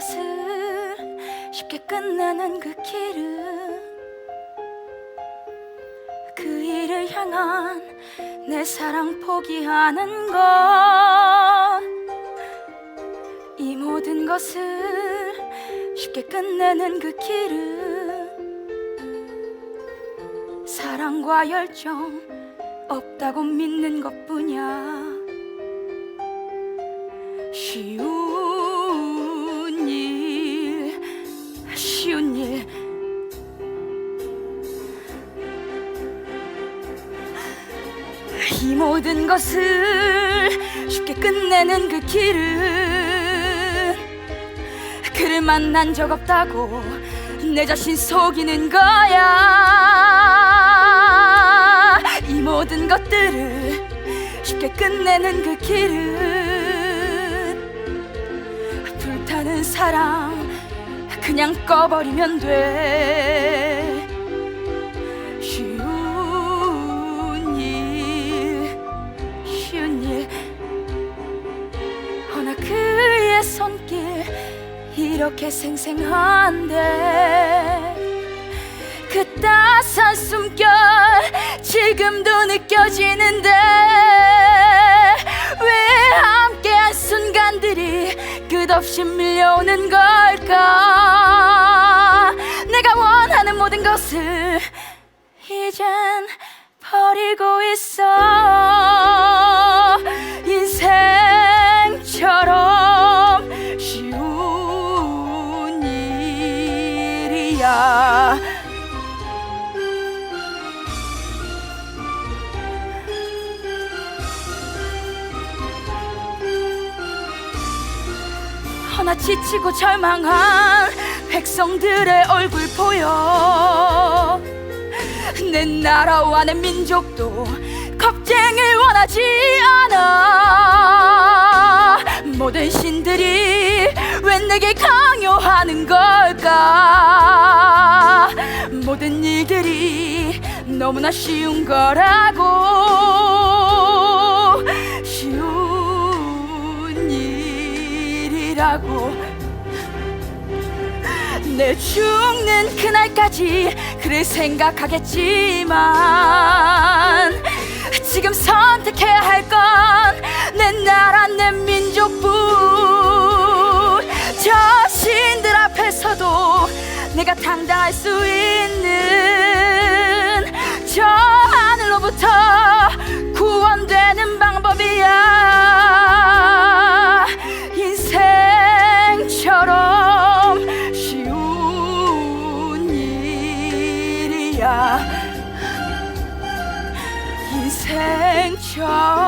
것을 쉽게 끝내는 그 길은 그 일을 향한 내 사랑 포기하는 것. 이 모든 것을 쉽게 끝내는 그 길은 사랑과 열정 없다고 믿는 것뿐이야. 쉬운 이 모든 것을 쉽게 끝내는 그 길은 그를 만난 적 없다고 내 자신 속이는 거야. 이 모든 것들을 쉽게 끝내는 그 길은 불타는 사랑 그냥 꺼버리면 돼 손길 이렇게 생생한데 그 따스한 숨결 지금도 느껴지는데 왜 함께한 순간들이 끝없이 밀려오는 걸까? 내가 원하는 모든 것을 이젠 버리고 있어 일이야. 허나 지치고 절망한 백성들의 얼굴 보여. 내 나라와 내 민족도 겁쟁을 원하지 않아. 모든 신들이 왜 내게 강요하는 걸까? 모든 일들이 너무나 쉬운 거라고. 쉬운 일이라고. 내 죽는 그날까지 그를 생각하겠지만 지금 선택해야 할 건 내 나라 내 민족뿐 내가 당당할 수 있는 저 하늘로부터 구원되는 방법이야. 인생처럼 쉬운 일이야. 인생처럼